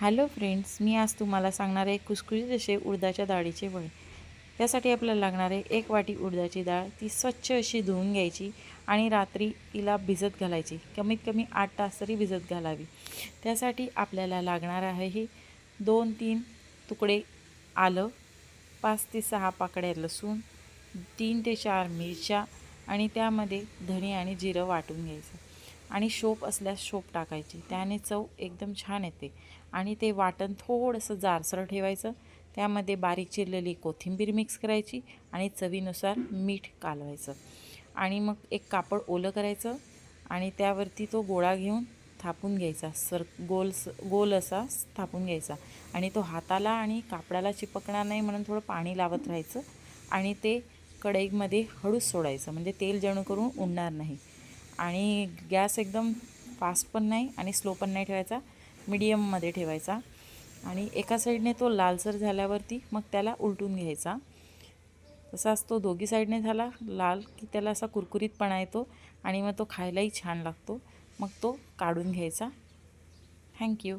Hello friends मी आज तुम्हाला सांगणार आहे कुसकुशीत असे उडदाच्या डाळीचे वडे. त्यासाठी आपल्याला लागणार आहे एक वाटी उडदाची डाळ ती स्वच्छ अशी धुवून घ्यायची आणि रात्री तिला भिजत घालायची. कमीत कमी आठ तास तरी भिजत घालावी. त्यासाठी आपल्याला लागणार आहे हे दोन तीन तुकडे आलं पाच ते सहा पाकड्या लसूण तीन ते चार मिरच्या आणि त्यामध्ये धणे आणि जिरं वाटून घ्यायचं. आणि शोप असल्यास शोप टाकायची. त्याने चव एकदम छान येते. आणि ते वाटण थोडंसं जारसर ठेवायचं. त्यामध्ये बारीक चिरलेली कोथिंबीर मिक्स करायची आणि चवीनुसार मीठ कालवायचं. आणि मग एक कापड ओलं करायचं आणि त्यावरती तो गोळा घेऊन थापून घ्यायचा. सर गोल स गोल असा थापून घ्यायचा. आणि तो हाताला आणि कापडाला चिपकणार नाही म्हणून थोडं पाणी लावत राहायचं. आणि ते कढईमध्ये हळूच सोडायचं. म्हणजे तेल जणू करून उडणार नाही. आणि गॅस एकदम फास्ट पण नाही आणि स्लो पण नाही ठेवायचा मिडियममध्ये ठेवायचा. आणि एका साईडने तो लालसर झाल्यावरती मग त्याला उलटून घ्यायचा. तसाच तो दोघी साईडने झाला लाल की त्याला असा कुरकुरीतपणा येतो आणि मग तो खायलाही छान लागतो. मग तो काढून घ्यायचा. थँक्यू